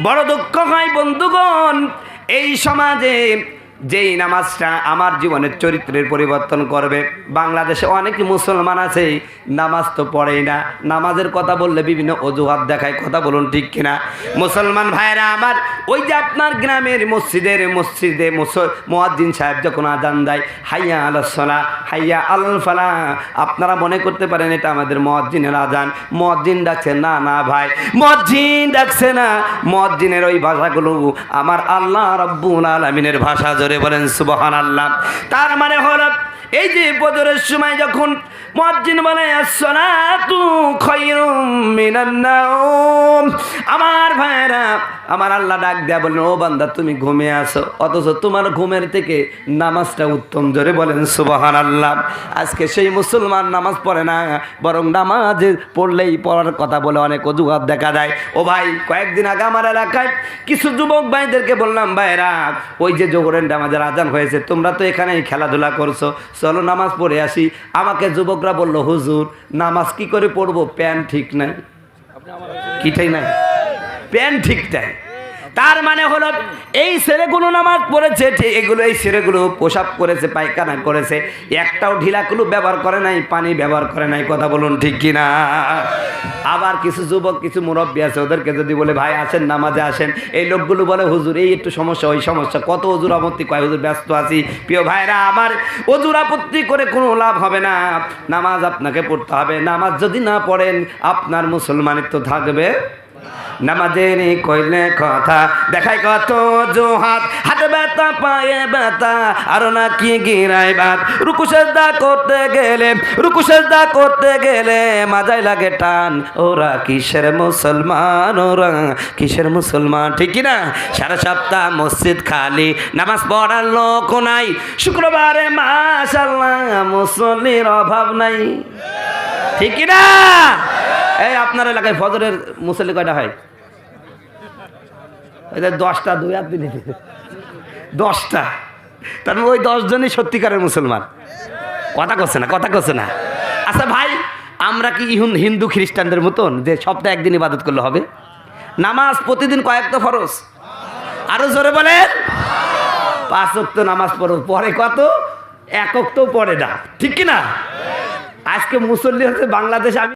বড় দুঃখ হয় বন্ধুগণ এই সমাজে যেই নামাজটা আমার জীবনের চরিত্রের পরিবর্তন করবে। বাংলাদেশে অনেক মুসলমান আছে, নামাজ তো পড়েই না। নামাজের কথা বললে বিভিন্ন অজুহাত দেখায়, কথা বলুন ঠিক কিনা? মুসলমান ভাইরা আমার, ওই যে আপনার গ্রামের মসজিদের মসজিদে মোয়াজ্জিন সাহেব যখন আজান দেয়, হাইয়া আলসলা হাইয়া আল ফালা, আপনারা মনে করতে পারেন এটা আমাদের মসজিনের আজান। মসজিন ডাকছে, না না ভাই। মসজিদ ডাকছে না মসজিনের ওই ভাষাগুলো আমার আল্লাহ রব্বুল আলমিনের ভাষা জোরে বলেন সুবহান আল্লাহ তার মানে হলো এই যে বদরের সময় যখন মসজিদ বলে, আসসালাতু খায়রুম মিনান নাওম। আমার ভাইরা আমার আল্লাহ ডাক দেয়া বললেন ও বান্দা, তুমি ঘুমিয়ে আসো অথচ তোমার ঘুমের থেকে নামাজটা উত্তম। জোরে বলেন সুবহান আল্লাহ আজকে সেই মুসলমান নামাজ পড়ে না, বরং নামাজ পড়লেই পড়ার কথা বলে অনেক অজুহাত দেখা যায়। ও ভাই, কয়েকদিন আগে আমার এলাকায় কিছু যুবক ভাইদেরকে বললাম ভাইরা ওই যে জোহরের নামাজের আজান হয়েছে, তোমরা তো এখানেই খেলাধুলা করছ। চলো নামাজ পড়ে আসি। আমাকে যুবকরা বলল, হুজুর, নামাজ কি করে পড়ব? প্যান্ট ঠিক নাই। কি ঠিক নাই। প্যান্ট ঠিক নাই। তার মানে হলো, এই ছেলেগুলো নামাজ পড়েছে এগুলো, এই ছেলেগুলো পোশাক করেছে পায়খানা করেছে, একটাও ঢিলাগুলো ব্যবহার করে নাই, পানি ব্যবহার করে নাই, কথা বলুন ঠিক কিনা? আবার কিছু যুবক, কিছু মুরব্বী আছে, ওদেরকে যদি বলে, ভাই, আসেন, নামাজে আসেন। এই লোকগুলো বলে, হুজুর, এই একটু সমস্যা, ওই সমস্যা। কত অজুর আপত্তি? কয়, হুজুর, ব্যস্ত আছি। প্রিয় ভাইরা, আমার অজুর আপত্তি করে কোনো লাভ হবে না। নামাজ আপনাকে পড়তে হবে। নামাজ যদি না পড়েন, আপনার মুসলমানিত্ব থাকবে নামাজের কইলে কথা দেখাই কত জোহাত হাতে ব্যথা, পায়ে ব্যথা, আরও না কি গিরাই বাত। রুকু সেজদা করতে গেলে, রুকু সেজদা করতে গেলে মাজাই লাগে টান। ওরা কিসের মুসলমান, ওরা কিসের মুসলমান, ঠিক না? সারা সপ্তাহ মসজিদ খালি, নামাজ পড়ার লোক নাই। শুক্রবারে মাশাল্লাহ মুসল্লির অভাব নাই। ঠিক না? এই আপনার এলাকায় ফজরের মুসল্লি কয়টা হয়? দশটা, দুই আর তিন। দশটা। তার মানে ওই দশজনই সত্যিকারের মুসলমান। কথা করছে না, কথা করছে না। আচ্ছা ভাই, আমরা কি হিন্দু খ্রিস্টানদের মতন যে সপ্তাহে একদিন ইবাদত করলে হবে? নামাজ প্রতিদিন কয়েকটা ফরজ? আরও জোরে বলেন। পাঁচ অক্ত নামাজ পড়ো। পরে কত? এক অক্ত পড়ে না। ঠিক কি না? আজকে মুসল্লি হচ্ছে বাংলাদেশ আমি